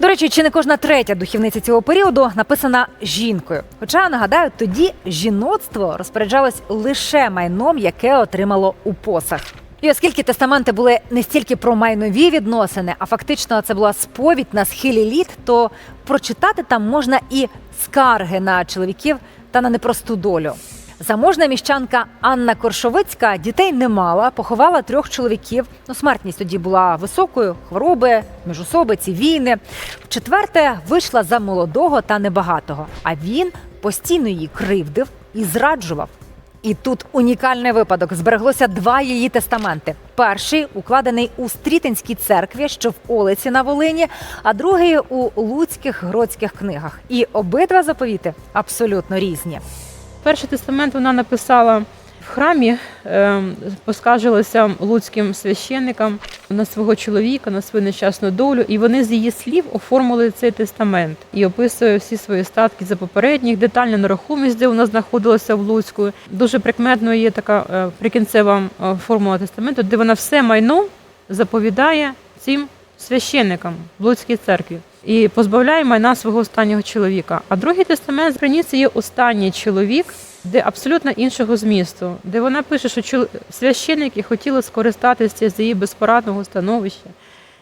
До речі, чи не кожна третя духівниця цього періоду написана жінкою? Хоча нагадаю, тоді жіноцтво розпоряджалось лише майном, яке отримало у посах. І оскільки тестаменти були не стільки про майнові відносини, а фактично це була сповідь на схилі літ, то прочитати там можна і скарги на чоловіків та на непросту долю. Заможна міщанка Анна Коршовицька дітей не мала, поховала трьох чоловіків. Ну, смертність тоді була високою, хвороби, міжособиці, війни. Четверте вийшла за молодого та небагатого. А він постійно її кривдив і зраджував. І тут унікальний випадок. Збереглося два її тестаменти. Перший укладений у Стрітинській церкві, що в Олиці на Волині, а другий у Луцьких гродських книгах. І обидва заповіти абсолютно різні. Перший тестамент вона написала в храмі, е, поскаржилася луцьким священникам на свого чоловіка, на свою нещасну долю, і вони з її слів оформили цей тестамент і описує всі свої статки за попередніх, детальна нерухомість, де вона знаходилася в Луцьку. Дуже прикметною є така е, прикінцева е, формула тестаменту, де вона все майно заповідає цим священникам в Луцькій церкві і позбавляє майна свого останнього чоловіка. А другий тестамент приніс є останній чоловік, де абсолютно іншого змісту, де вона пише, що священники хотіли скористатися з її безпорадного становища.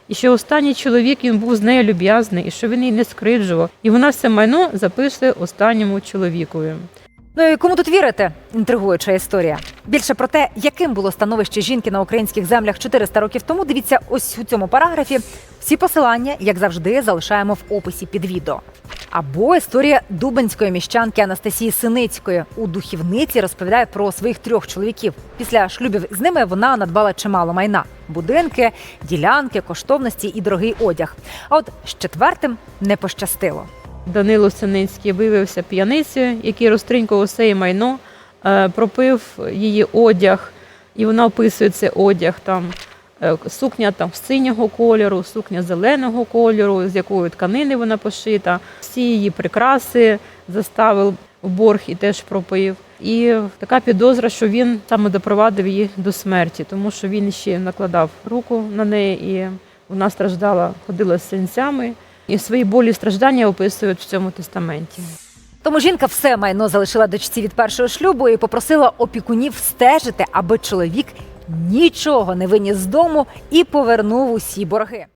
І що останній чоловік він був з нею люб'язний, і що він її не скриджував. І вона все майно записує останньому чоловікові. Ну і кому тут вірити? Інтригуюча історія. Більше про те, яким було становище жінки на українських землях 400 років тому. Дивіться ось у цьому параграфі. Всі посилання, як завжди, залишаємо в описі під відео. Або історія дубенської міщанки Анастасії Синицької у духівниці розповідає про своїх трьох чоловіків. Після шлюбів з ними вона надбала чимало майна: будинки, ділянки, коштовності і дорогий одяг. А от з четвертим не пощастило. Данило Синицький виявився п'яницею, який розтринькував все її майно, е, пропив її одяг, і вона описує цей одяг там. Е, Сукня там синього кольору, сукня зеленого кольору, з якої тканини вона пошита. Всі її прикраси заставив в борг і теж пропив. І така підозра, що він саме допровадив її до смерті, тому що він ще накладав руку на неї, і вона страждала, ходила з синцями. І свої болі і страждання описують в цьому тестаменті. Тому жінка все майно залишила дочці від першого шлюбу і попросила опікунів стежити, аби чоловік нічого не виніс з дому і повернув усі борги.